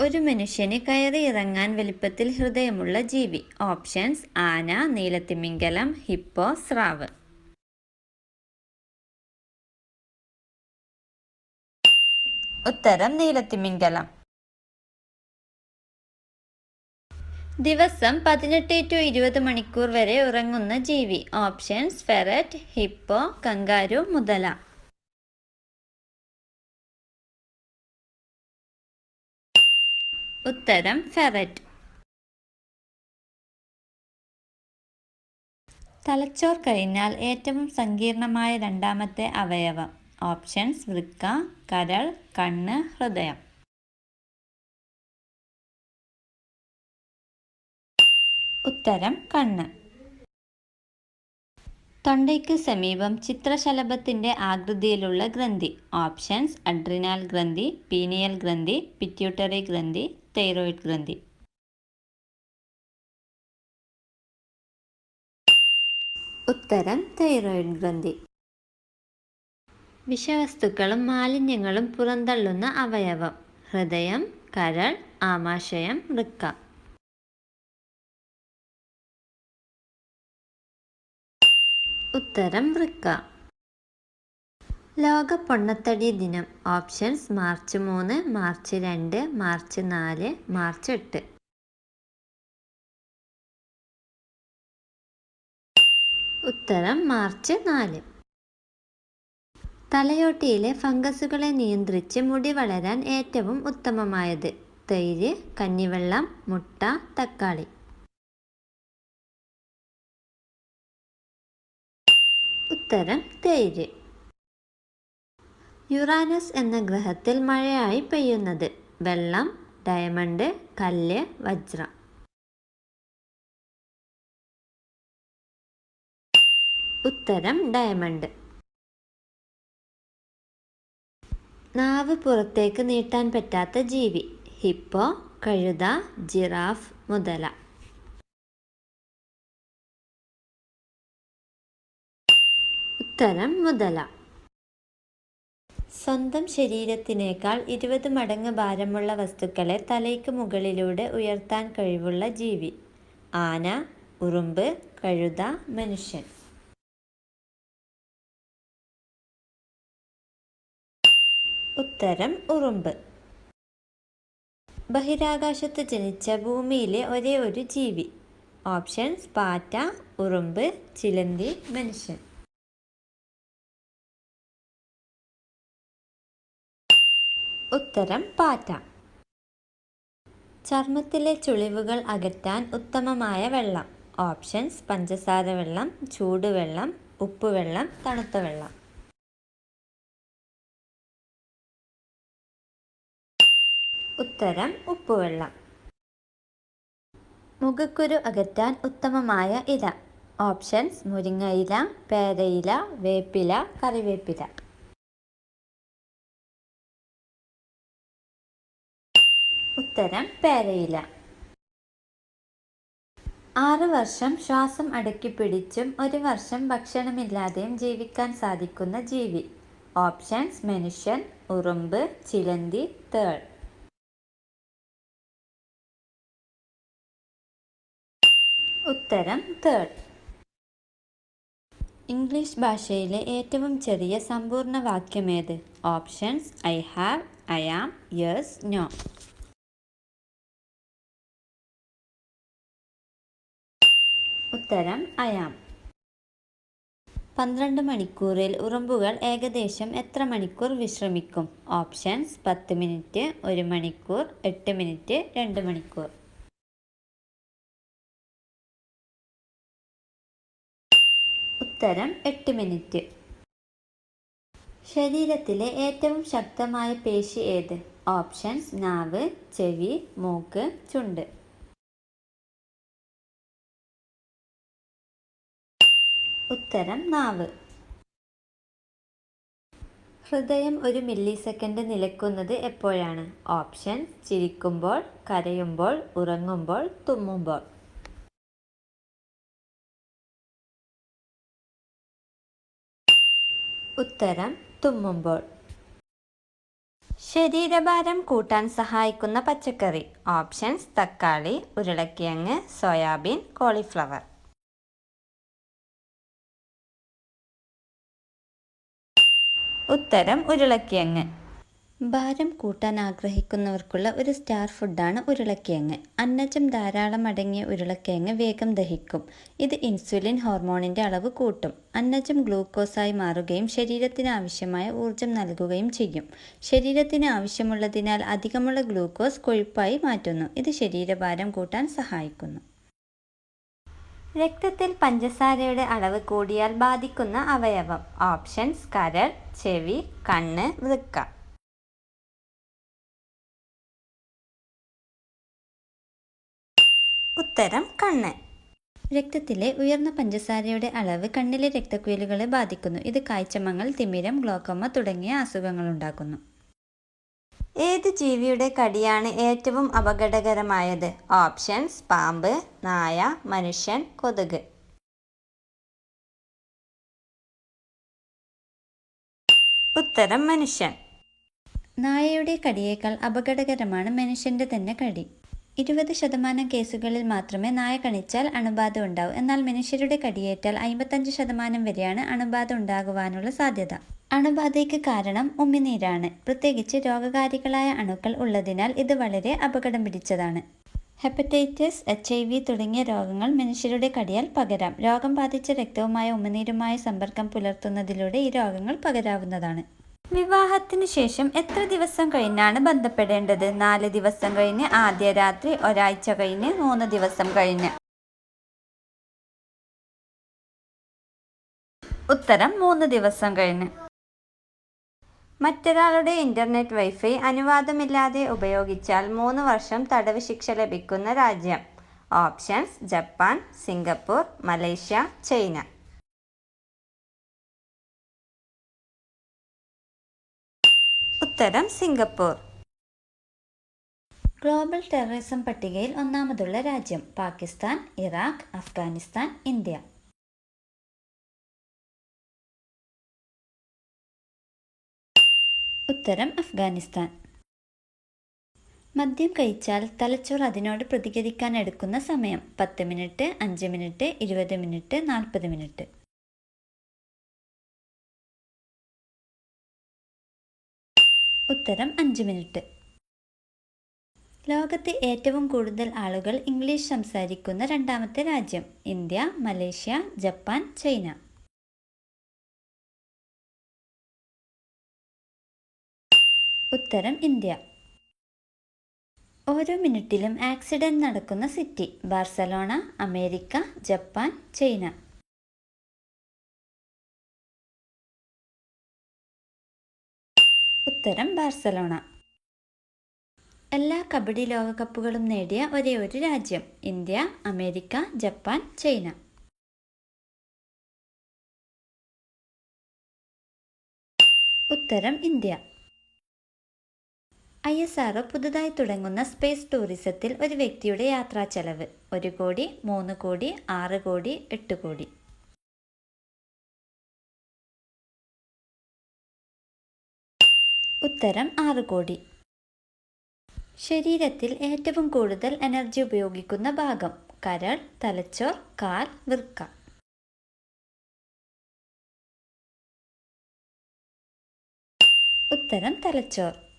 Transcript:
ഒരു മനുഷ്യന് കയറി ഇറങ്ങാൻ വലിപ്പത്തിൽ ഹൃദയമുള്ള ജീവി. ഓപ്ഷൻസ് ആന നീലത്തിമിംഗലം ഹിപ്പോ സ്രാവ്. ഉത്തരം നീലത്തിമിംഗലം. ദിവസം പതിനെട്ട് ടു ഇരുപത് മണിക്കൂർ വരെ ഉറങ്ങുന്ന ജീവി. ഓപ്ഷൻസ് ഫെററ്റ് ഹിപ്പോ കങ്കാരു മുതല. ഉത്തരം ഫെററ്റ്. തലച്ചോർ കഴിഞ്ഞാൽ ഏറ്റവും സങ്കീർണമായ രണ്ടാമത്തെ അവയവം. ഓപ്ഷൻസ് വൃക്ക കരൾ കണ്ണ് ഹൃദയം. ഉത്തരം കണ്ണ്. തൊണ്ടയ്ക്ക് സമീപം ചിത്രശലഭത്തിന്റെ ആകൃതിയിലുള്ള ഗ്രന്ഥി. ഓപ്ഷൻസ് അഡ്രിനാൽ ഗ്രന്ഥി പീനിയൽ ഗ്രന്ഥി പിറ്റ്യൂട്ടറി ഗ്രന്ഥി തൈറോയിഡ് ഗ്രന്ഥി. ഉത്തരം തൈറോയിഡ് ഗ്രന്ഥി. വിഷവസ്തുക്കളും മാലിന്യങ്ങളും പുറന്തള്ളുന്ന അവയവം. ഹൃദയം കരൾ ആമാശയം വൃക്ക. ഉത്തരം വൃക്ക. ലോക പൊണ്ണത്തടി ദിനം. ഓപ്ഷൻസ് മാർച്ച് മൂന്ന് മാർച്ച് രണ്ട് മാർച്ച് നാല് മാർച്ച് എട്ട്. ഉത്തരം മാർച്ച് നാല്. തലയോട്ടിയിലെ ഫംഗസുകളെ നിയന്ത്രിച്ച് മുടി വളരാൻ ഏറ്റവും ഉത്തമമായത് തൈര് കഞ്ഞിവെള്ളം മുട്ട തക്കാളി. ഉത്തരം തേര്. യുറാനസ് എന്ന ഗ്രഹത്തിൽ മഴയായി പെയ്യുന്നത്. വെള്ളം ഡയമണ്ട് കല്ല് വജ്രം. ഉത്തരം ഡയമണ്ട്. നാവ് പുറത്തേക്ക് നീട്ടാൻ പറ്റാത്ത ജീവി. ഹിപ്പോ കഴുത ജിറാഫ് മുതല. ഉത്തരം മുതല. സ്വന്തം ശരീരത്തിനേക്കാൾ ഇരുപത് മടങ്ങ് ഭാരമുള്ള വസ്തുക്കളെ തലയ്ക്ക് മുകളിലൂടെ ഉയർത്താൻ കഴിവുള്ള ജീവി. ആന ഉറുമ്പ് കഴുത മനുഷ്യൻ. ഉത്തരം ഉറുമ്പ്. ബഹിരാകാശത്ത് ജനിച്ച ഭൂമിയിലെ ഒരേ ഒരു ജീവി. ഓപ്ഷൻസ് പാറ്റ ഉറുമ്പ് ചിലന്തി മനുഷ്യൻ. ഉത്തരം പാറ്റ. ചർമ്മത്തിലെ ചുളിവുകൾ അകറ്റാൻ ഉത്തമമായ വെള്ളം. ഓപ്ഷൻസ് പഞ്ചസാര വെള്ളം ചൂടുവെള്ളം ഉപ്പുവെള്ളം തണുത്ത വെള്ളം. ഉത്തരം ഉപ്പുവെള്ളം മുഖക്കുരു അകറ്റാൻ ഉത്തമമായ ഇല. ഓപ്ഷൻസ് മുരിങ്ങയില പേരയില വേപ്പില കറിവേപ്പില. ഉത്തരം പേരയില. ആറു വർഷം ശ്വാസം അടക്കി പിടിച്ചും ഒരു വർഷം ഭക്ഷണമില്ലാതെയും ജീവിക്കാൻ സാധിക്കുന്ന ജീവി. ഓപ്ഷൻസ് മനുഷ്യൻ ഉറുമ്പ് ചിലന്തി തേൾ. ഉത്തരം തേൾ. ഇംഗ്ലീഷ് ഭാഷയിലെ ഏറ്റവും ചെറിയ സമ്പൂർണ വാക്യമേത് options I have I am yes no. ഉത്തരം അയാം. പന്ത്രണ്ട് മണിക്കൂറിൽ ഉറുമ്പുകൾ ഏകദേശം എത്ര മണിക്കൂർ വിശ്രമിക്കും? ഓപ്ഷൻസ് പത്ത് മിനിറ്റ് ഒരു മണിക്കൂർ എട്ട് മിനിറ്റ് രണ്ട് മണിക്കൂർ. ഉത്തരം എട്ട് മിനിറ്റ്. ശരീരത്തിലെ ഏറ്റവും ശക്തമായ പേശി ഏത്? ഓപ്ഷൻസ് നാവ് ചെവി മൂക്ക് ചുണ്ട്. ഉത്തരം നാവ്. ഹൃദയം ഒരു മില്ലി സെക്കൻഡ് നിലക്കുന്നത് എപ്പോഴാണ്? ഓപ്ഷൻ ചിരിക്കുമ്പോൾ കരയുമ്പോൾ ഉറങ്ങുമ്പോൾ തുമ്മുമ്പോൾ. ഉത്തരം തുമ്മുമ്പോൾ. ശരീരഭാരം കൂട്ടാൻ സഹായിക്കുന്ന പച്ചക്കറി. ഓപ്ഷൻസ് തക്കാളി ഉരുളക്കിഴങ്ങ് സോയാബീൻ കോളിഫ്ലവർ. ഉത്തരം ഉരുളക്കിഴങ്ങ്. ഭാരം കൂട്ടാൻ ആഗ്രഹിക്കുന്നവർക്കുള്ള ഒരു സ്റ്റാർ ഫുഡാണ് ഉരുളക്കിഴങ്ങ്. അന്നജം ധാരാളം അടങ്ങിയ ഉരുളക്കിഴങ്ങ് വേഗം ദഹിക്കും. ഇത് ഇൻസുലിൻ ഹോർമോണിന്റെ അളവ് കൂട്ടും. അന്നജം ഗ്ലൂക്കോസായി മാറുകയും ശരീരത്തിന് ആവശ്യമായ ഊർജം നൽകുകയും ചെയ്യും. ശരീരത്തിന് ആവശ്യമുള്ളതിനാൽ അധികമുള്ള ഗ്ലൂക്കോസ് കൊഴുപ്പായി മാറ്റുന്നു. ഇത് ശരീരഭാരം കൂട്ടാൻ സഹായിക്കുന്നു. രക്തത്തിൽ പഞ്ചസാരയുടെ അളവ് കൂടിയാൽ ബാധിക്കുന്ന അവയവം. ഓപ്ഷൻസ് കരൾ ചെവി കണ്ണ് വൃക്ക. ഉത്തരം കണ്ണ്. രക്തത്തിലെ ഉയർന്ന പഞ്ചസാരയുടെ അളവ് കണ്ണിലെ രക്തക്കുഴലുകളെ ബാധിക്കുന്നു. ഇത് കാഴ്ചമങ്ങൽ തിമിരം ഗ്ലോക്കോമ തുടങ്ങിയ അസുഖങ്ങൾ ഉണ്ടാക്കുന്നു. ഏത് ജീവിയുടെ കടിയാണ് ഏറ്റവും അപകടകരമായത്? ഓപ്ഷൻസ് പാമ്പ് നായ മനുഷ്യൻ കൊതുക്. ഉത്തരം മനുഷ്യൻ. നായയുടെ കടിയേക്കാൾ അപകടകരമാണ് മനുഷ്യന്റെ തന്നെ കടി. ഇരുപത് ശതമാനം കേസുകളിൽ മാത്രമേ നായ കണിച്ചാൽ അണുബാധ ഉണ്ടാവൂ. എന്നാൽ മനുഷ്യരുടെ കടിയേറ്റാൽ അമ്പത്തഞ്ച് ശതമാനം വരെയാണ് അണുബാധ ഉണ്ടാകുവാനുള്ള സാധ്യത. അണുബാധയ്ക്ക് കാരണം ഉമിനീരാണ്. പ്രത്യേകിച്ച് രോഗകാരികളായ അണുക്കൾ ഉള്ളതിനാൽ ഇത് വളരെ അപകടം പിടിച്ചതാണ്. ഹെപ്പറ്റൈറ്റിസ് എച്ച് ഐ വി തുടങ്ങിയ രോഗങ്ങൾ മനുഷ്യരുടെ കടിയാൽ പകരാം. രോഗം ബാധിച്ച രക്തവുമായ ഉമിനീരുമായ സമ്പർക്കം പുലർത്തുന്നതിലൂടെ ഈ രോഗങ്ങൾ പകരാവുന്നതാണ്. വിവാഹത്തിന് ശേഷം എത്ര ദിവസം കഴിഞ്ഞാണ് ബന്ധപ്പെടേണ്ടത്? നാല് ദിവസം കഴിഞ്ഞ് ആദ്യ രാത്രി ഒരാഴ്ച കഴിഞ്ഞ് മൂന്ന് ദിവസം കഴിഞ്ഞ്? ഉത്തരം മൂന്ന് ദിവസം കഴിഞ്ഞ്. മറ്റൊരാളുടെ ഇന്റർനെറ്റ് വൈഫൈ അനുവാദമില്ലാതെ ഉപയോഗിച്ചാൽ മൂന്ന് വർഷം തടവ് ശിക്ഷ ലഭിക്കുന്ന രാജ്യം. Options Japan Singapore Malaysia China. ഉത്തരം സിംഗപ്പൂർ. ഗ്ലോബൽ ടെററിസം പട്ടികയിൽ ഒന്നാമതുള്ള രാജ്യം പാകിസ്ഥാൻ ഇറാഖ് അഫ്ഗാനിസ്ഥാൻ ഇന്ത്യ. ഉത്തരം അഫ്ഗാനിസ്ഥാൻ. മദ്യം കഴിച്ചാൽ തലച്ചോർ അതിനോട് പ്രതികരിക്കാൻ എടുക്കുന്ന സമയം പത്ത് മിനിറ്റ് അഞ്ച് മിനിറ്റ് ഇരുപത് മിനിറ്റ് നാൽപ്പത് മിനിറ്റ്. ഉത്തരം അഞ്ച് മിനിറ്റ്. ലോകത്ത് ഏറ്റവും കൂടുതൽ ആളുകൾ ഇംഗ്ലീഷ് സംസാരിക്കുന്ന രണ്ടാമത്തെ രാജ്യം ഇന്ത്യ മലേഷ്യ ജപ്പാൻ ചൈന. ഉത്തരം ഇന്ത്യ. ഓരോ മിനിറ്റിലും ആക്സിഡന്റ് നടക്കുന്ന city Barcelona America Japan China. ഉത്തരം ബാർസലോണ. എല്ലാ കബഡി ലോകകപ്പുകളും നേടിയ ഒരേ ഒരു രാജ്യം ഇന്ത്യ അമേരിക്ക ജപ്പാൻ ചൈന. ഉത്തരം ഇന്ത്യ. ഐ എസ് ആർ പുതുതായി തുടങ്ങുന്ന സ്പേസ് ടൂറിസത്തിൽ ഒരു വ്യക്തിയുടെ യാത്രാ ചെലവ് ഒരു കോടി മൂന്ന് കോടി ആറ് കോടി എട്ട് കോടി. ഉത്തരം ആറ് കോടി. ശരീരത്തിൽ ഏറ്റവും കൂടുതൽ എനർജി ഉപയോഗിക്കുന്ന ഭാഗം കരൾ തലച്ചോർ കാൽ വൃക്ക ഉത്തരം തലച്ചോർ.